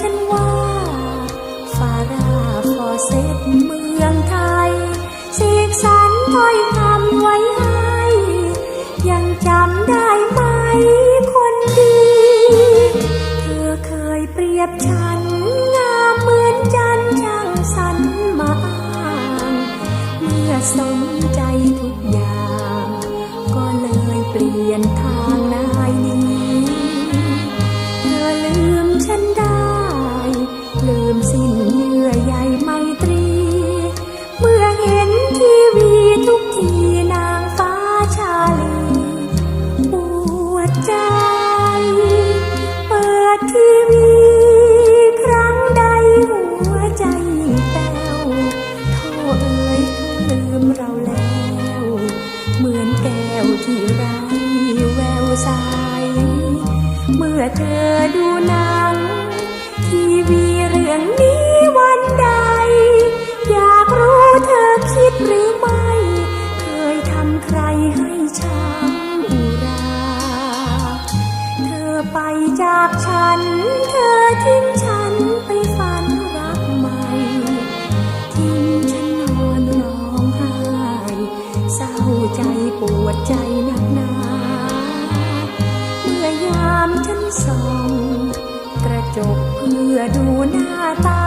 ฉันว่าฟาราฟอเซตเมืองไทยเสกสรรถ้อยคำไว้ให้ ยังจำได้ไหมคนดี เธอเคยเปรียบฉัน งามเหมือนจันช่างสรรมาอ้างเมื่อสนใจทุกอย่าง ก็เลยเปลี่ยนท ทีวีครั้งใดหัวใจแป้วโทษเอ่ยเขาลืมเราแล้ว เหมือนแก้วที่ไร้แววใสเมื่อเธอดูหนัง ทีวีเรื่องนี้วันใด จากฉัน เธอทิ้งฉันไปฝันรักใหม่ ทิ้งฉันนอนร้องไห้เศร้าใจปวดใจหนักหนาเมื่อยามฉันส่อง กระจกเพื่อดูหน้าตา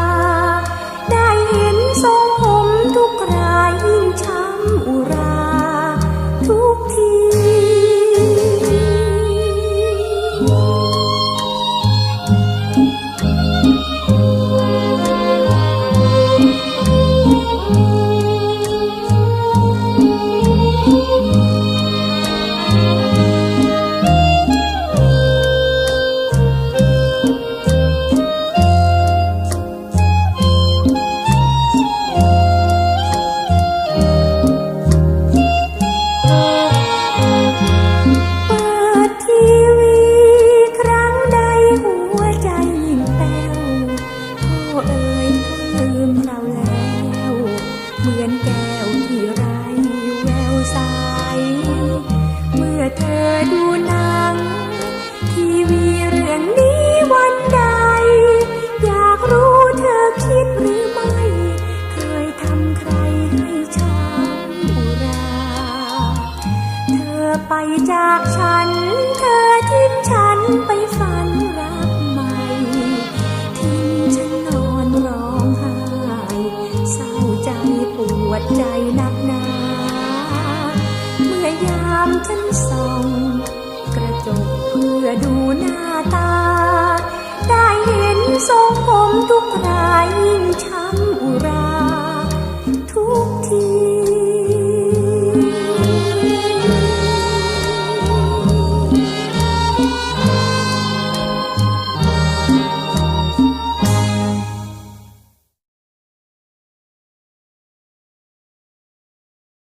ไปจากฉัน เธอทิ้งฉันไปฝันรักใหม่ ทิ้งฉันนอนร้องไห้เศร้าใจปวดใจหนักหนา เมื่อยามฉันส่อง กระจกเพื่อดูหน้าตา ได้เห็นทรงผมทุกรายยิ่งช้ำอุรา ทุกที thank you